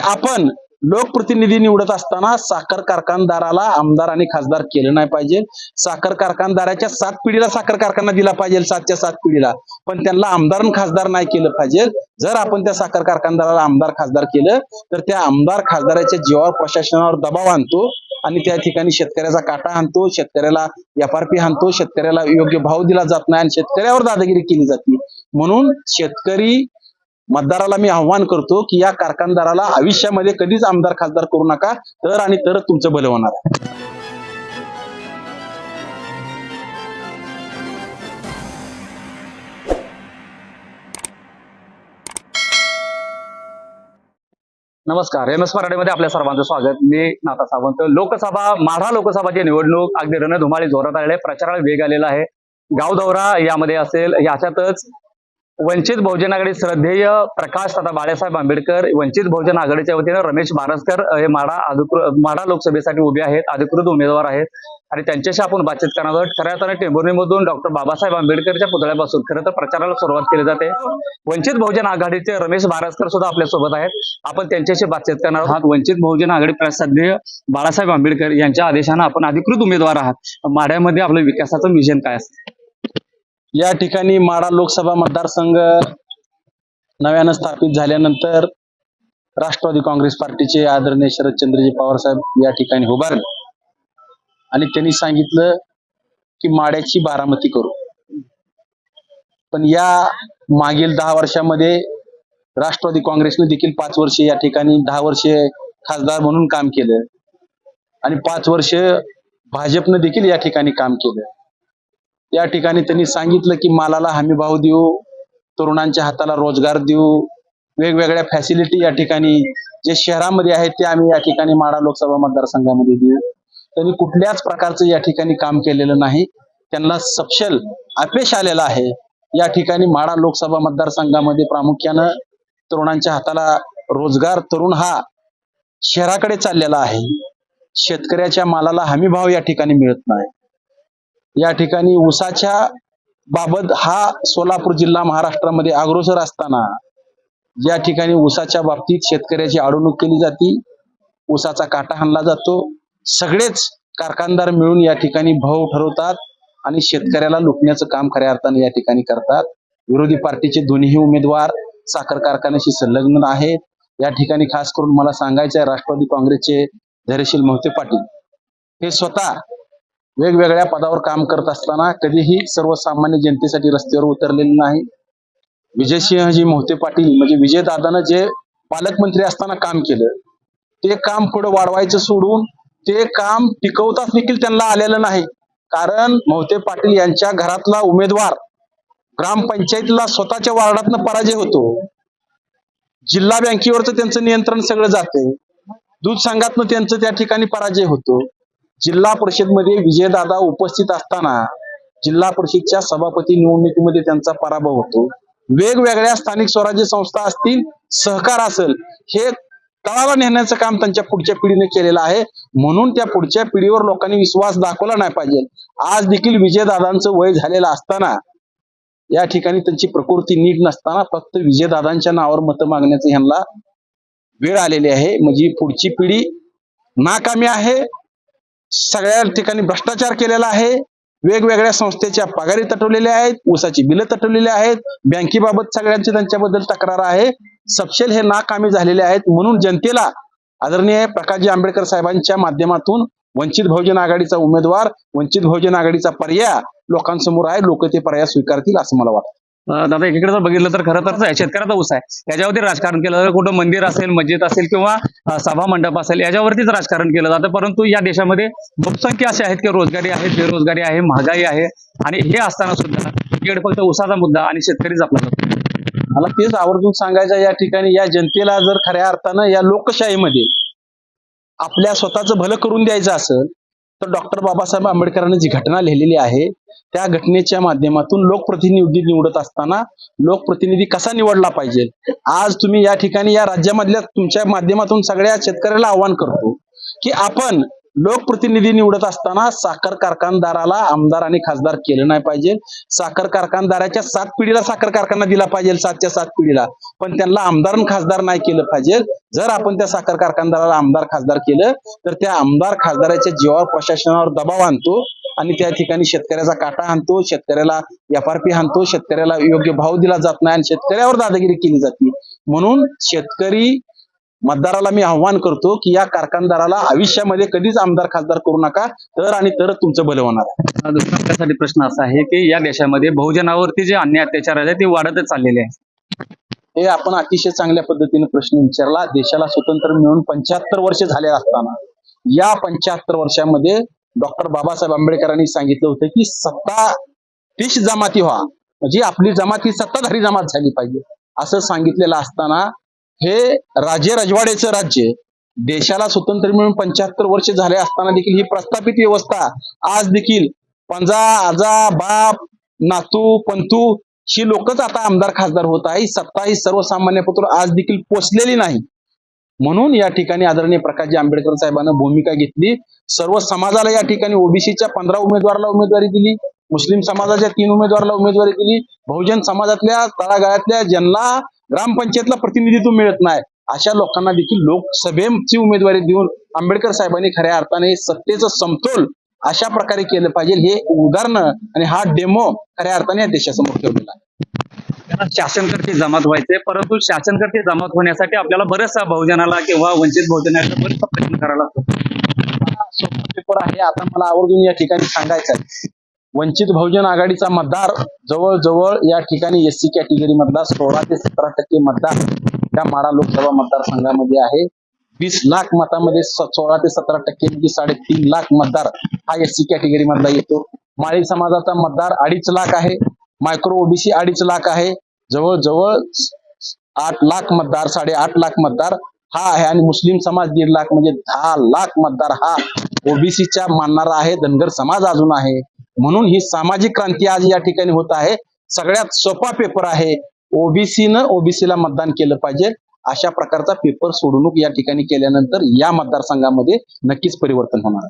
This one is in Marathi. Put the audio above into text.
आपण लोकप्रतिनिधी निवडत असताना साखर कारखानदाराला आमदार आणि खासदार केलं नाही पाहिजे. साखर कारखानदाराच्या सात पिढीला साखर कारखाना दिला पाहिजे सातच्या सात पिढीला. पण त्यांना आमदार आणि खासदार नाही केलं पाहिजे. जर आपण त्या साखर कारखानदाराला आमदार खासदार केलं तर त्या आमदार खासदाराच्या जीवावर प्रशासनावर दबाव आणतो आणि त्या ठिकाणी शेतकऱ्याचा काटा आणतो शेतकऱ्याला एफ आर पी आणतो शेतकऱ्याला योग्य भाव दिला जात नाही आणि शेतकऱ्यावर दादागिरी केली जाते म्हणून शेतकरी मतदाराला मी आव्हान करतो की या कारखानदाराला आयुष्यामध्ये कधीच आमदार खासदार करू नका. तर आणि तरच तुमचं भलं होणार आहे. नमस्कार. एम एस मराठीमध्ये आपल्या सर्वांचं स्वागत. मी नाता सावंत. लोकसभा माढा लोकसभाची निवडणूक अगदी रणधुमाळी जोरात आलेली आहे. प्रचाराला वेग आलेला आहे. गाव दौरा यामध्ये असेल याच्यातच वंचित बहुजन आघाडी श्रद्धेय प्रकाश तथा बाळासाहेब आंबेडकर वंचित बहुजन आघाडीच्या वतीनं रमेश बारसकर हे माडा अधिकृत माढा लोकसभेसाठी उभे आहेत अधिकृत उमेदवार आहेत. आणि त्यांच्याशी आपण बातचीत करणार आहोत. खऱ्या अर्थाने टेंभुर्णीमधून डॉक्टर बाबासाहेब आंबेडकरच्या पुतळ्यापासून खरं तर प्रचाराला सुरुवात केली जाते. वंचित बहुजन आघाडीचे रमेश बारसकर सुद्धा आपल्यासोबत आहेत. आपण त्यांच्याशी बातचीत करणार आहोत. वंचित बहुजन आघाडी प्रसाध्य बाळासाहेब आंबेडकर यांच्या आदेशानं आपण अधिकृत उमेदवार आहात. माढ्यामध्ये आपलं विकासाचं विजन काय असतं? या ठिकाणी माडा लोकसभा मतदारसंघ नव्यानं स्थापित झाल्यानंतर राष्ट्रवादी काँग्रेस पार्टीचे आदरणीय शरदचंद्रजी पवार साहेब या ठिकाणी उभारले. आणि त्यांनी सांगितलं की माड्याची बारामती करू. पण या मागील दहा वर्षामध्ये राष्ट्रवादी काँग्रेसने देखील पाच वर्षे या ठिकाणी दहा वर्षे खासदार म्हणून काम केलं. आणि पाच वर्ष भाजपनं देखील या ठिकाणी काम केलं. या ठिकाणी त्यांनी सांगितलं की मालाला हमी भाव देऊ तरुणांच्या हाताला रोजगार देऊ. वेगवेगळ्या फॅसिलिटी या ठिकाणी जे शहरामध्ये आहेत ते आम्ही या ठिकाणी माडा लोकसभा मतदारसंघामध्ये देऊ. त्यांनी कुठल्याच प्रकारचं या ठिकाणी काम केलेलं नाही. त्यांना सपशल अपयश आलेलं आहे. या ठिकाणी माडा लोकसभा मतदारसंघामध्ये प्रामुख्यानं तरुणांच्या हाताला रोजगार तरुण हा शहराकडे चाललेला आहे. शेतकऱ्याच्या मालाला हमी भाव या ठिकाणी मिळत नाही. या ठिकाणी ऊसाच्या बाबत हा सोलापूर जिल्हा महाराष्ट्रामध्ये अग्रोसर असताना या ठिकाणी ऊसाच्या बाबतीत शेतकऱ्याची अडवणूक केली जाते ऊसाचा काटा हाणला जातो सगळेच कारखानदार मिळून या ठिकाणी भाव ठरवतात आणि शेतकऱ्याला लुटण्याचं काम खऱ्या अर्थाने या ठिकाणी करतात. विरोधी पार्टीचे दोन्ही उमेदवार साखर कारखान्याशी संलग्न आहेत. या ठिकाणी खास करून मला सांगायचं आहे राष्ट्रवादी काँग्रेसचे धैर्यशील मोहते पाटील. हे स्वतः वेगवेगळ्या पदावर काम करत असताना कधीही सर्वसामान्य जनतेसाठी रस्त्यावर उतरलेले नाही. विजयसिंहजी मोहते पाटील म्हणजे विजयदादानं जे पालकमंत्री असताना काम केलं ते काम पुढे वाढवायचं सोडून ते काम टिकवताच देखील त्यांना आलेलं नाही. कारण मोहते पाटील यांच्या घरातला उमेदवार ग्रामपंचायतीला स्वतःच्या वार्डातनं पराजय होतो. जिल्हा बँकेवरचं त्यांचं नियंत्रण सगळं जाते दूध संघातनं त्यांचं त्या ठिकाणी पराजय होतो. जिल्हा परिषदमध्ये विजयदादा उपस्थित असताना जिल्हा परिषदच्या सभापती निवडणुकीमध्ये त्यांचा पराभव होतो. वेगवेगळ्या स्थानिक स्वराज्य संस्था असतील सहकार असेल हे तळाला नेण्याचं काम त्यांच्या पुढच्या पिढीने केलेलं आहे. म्हणून त्या पुढच्या पिढीवर लोकांनी विश्वास दाखवला नाही पाहिजे. आज देखील विजयदादांचं वय झालेलं असताना या ठिकाणी त्यांची प्रकृती नीट नसताना फक्त विजयदादांच्या नावावर मतं मागण्याचं ह्यांना वेळ आलेली आहे. म्हणजे पुढची पिढी नाकामी आहे. सगळ्या ठिकाणी भ्रष्टाचार केलेला आहे. वेगवेगळ्या संस्थेच्या पगारी तटवलेल्या आहेत. ऊसाची बिलं तटवलेली आहेत. बँकेबाबत सगळ्यांची त्यांच्याबद्दल तक्रार आहे. सपशेल हे नाकामी झालेले आहेत. म्हणून जनतेला आदरणीय प्रकाशजी आंबेडकर साहेबांच्या माध्यमातून वंचित बहुजन आघाडीचा उमेदवार वंचित बहुजन आघाडीचा पर्याय लोकांसमोर आहे. लोक ते पर्याय स्वीकारतील असं मला वाटतं. दादा एकीकडे जर बघितलं तर खरं तर शेतकऱ्याचा ऊस आहे. याच्यावरती राजकारण केलं जातं कुठं मंदिर असेल मस्जिद असेल किंवा सभा मंडप असेल याच्यावरतीच राजकारण केलं जातं. परंतु या देशामध्ये बहुसंख्य असे आहेत की रोजगारी आहे बेरोजगारी आहे महागाई आहे आणि हे असताना सुद्धा इकडे फक्त ऊसाचा मुद्दा आणि शेतकरीच आपला जातो. मला तेच आवर्जून सांगायचं या ठिकाणी या जनतेला जर खऱ्या अर्थानं या लोकशाहीमध्ये आपल्या स्वतःचं भलं करून द्यायचं असेल तर डॉक्टर बाबासाहेब आंबेडकरांनी जी घटना लिहिलेली आहे त्या घटनेच्या माध्यमातून लोकप्रतिनिधी निवडत असताना लोकप्रतिनिधी कसा निवडला पाहिजे? आज तुम्ही या ठिकाणी या राज्यामधल्या तुमच्या माध्यमातून सगळ्या शेतकऱ्याला आव्हान करतो की आपण लोकप्रतिनिधी निवडत असताना साखर कारखानदाराला आमदार आणि खासदार केलं नाही पाहिजे. साखर कारखानदाराच्या सात पिढीला साखर कारखाना दिला पाहिजे सातच्या सात पिढीला. पण त्यांना आमदार आणि खासदार नाही केलं पाहिजे. जर आपण त्या साखर कारखानदाराला आमदार खासदार केलं तर त्या आमदार खासदाराच्या जीवावर प्रशासनावर दबाव आणतो आणि त्या ठिकाणी शेतकऱ्याचा काटा आणतो शेतकऱ्याला एफ आर पी आणतो शेतकऱ्याला योग्य भाव दिला जात नाही आणि शेतकऱ्यावर दादागिरी केली जाते म्हणून शेतकरी मतदाराला मी आव्हान करतो की या कारखानदाराला आयुष्यामध्ये कधीच आमदार खासदार करू नका. तर आणि तरच तुमचं भलं होणार आहे. दुसरा प्रश्न असा आहे की या देशामध्ये बहुजनावरती जे अन्याय अत्याचार आहे ते वाढतच चाललेले आहे हे आपण अतिशय चांगल्या पद्धतीने प्रश्न विचारला. देशाला स्वतंत्र मिळून पंच्याहत्तर वर्ष झाले असताना या पंच्याहत्तर वर्षामध्ये डॉक्टर बाबासाहेब आंबेडकरांनी सांगितलं होतं की सत्ता तीस जमाती व्हा. म्हणजे आपली जमात ही सत्ताधारी जमात झाली पाहिजे. असं सांगितलेलं असताना हे राजे रजवाडेचं राज्य देशाला स्वतंत्र मिळून पंच्याहत्तर वर्ष झाले असताना देखील ही प्रस्थापित व्यवस्था आज देखील पंजा आजा बाप नातू पंतू ही लोकच आता आमदार खासदार होत आहे. सत्ता ही सर्वसामान्य पत्र आज देखील पोचलेली नाही. म्हणून या ठिकाणी आदरणीय प्रकाशजी आंबेडकर साहेबांना भूमिका घेतली. सर्व समाजाला या ठिकाणी ओबीसीच्या पंधरा उमेदवाराला उमेदवारी दिली. मुस्लिम समाजाच्या तीन उमेदवाराला उमेदवारी दिली. बहुजन समाजातल्या तळागाळातल्या ज्यांना ग्रामपंचायतला प्रतिनिधित्व मिळत नाही. अशा लोकांना देखील लोकसभेची उमेदवारी देऊन आंबेडकर साहेबांनी खऱ्या अर्थाने सत्तेचं समतोल अशा प्रकारे केलं पाहिजे. हे उदाहरण आणि हा डेमो खऱ्या अर्थाने या देशासमोर ठेवलेला आहे. शासनकर्ते जमात व्हायचे परंतु शासनकर्ते जमात होण्यासाठी आपल्याला बऱ्याचशा बहुजनाला किंवा वंचित बहुजनाला बरेचसा प्रयत्न करावा लागतो पेपर आहे. आता मला आवर्जून या ठिकाणी सांगायचं आहे वंचित बहुजन आघाडीचा मतदार जवळजवळ या ठिकाणी एस सी कॅटेगरी मधला सोळा ते सतरा टक्के मतदार त्या माडा लोकसभा मतदारसंघामध्ये आहे. वीस लाख मतामध्ये सोळा ते सतरा टक्के म्हणजे साडेतीन लाख मतदार हा एस सी कॅटेगरी मधला येतो. माळी समाजाचा मतदार अडीच लाख आहे. मायक्रो ओबीसी अडीच लाख आहे. जवळजवळ आठ लाख मतदार साडेआठ लाख मतदार हा आहे आणि मुस्लिम समाज दीड लाख म्हणजे दहा लाख मतदार हा ओबीसीच्या मानणारा आहे. धनगर समाज अजून आहे. म्हणून ही सामाजिक क्रांती आज या ठिकाणी होत आहे. सगळ्यात सोपा पेपर आहे. ओबीसीनं ओबीसीला मतदान केलं पाहिजे. अशा प्रकारचा पेपर सोडवणूक या ठिकाणी केल्यानंतर या मतदारसंघामध्ये नक्कीच परिवर्तन होणार आहे.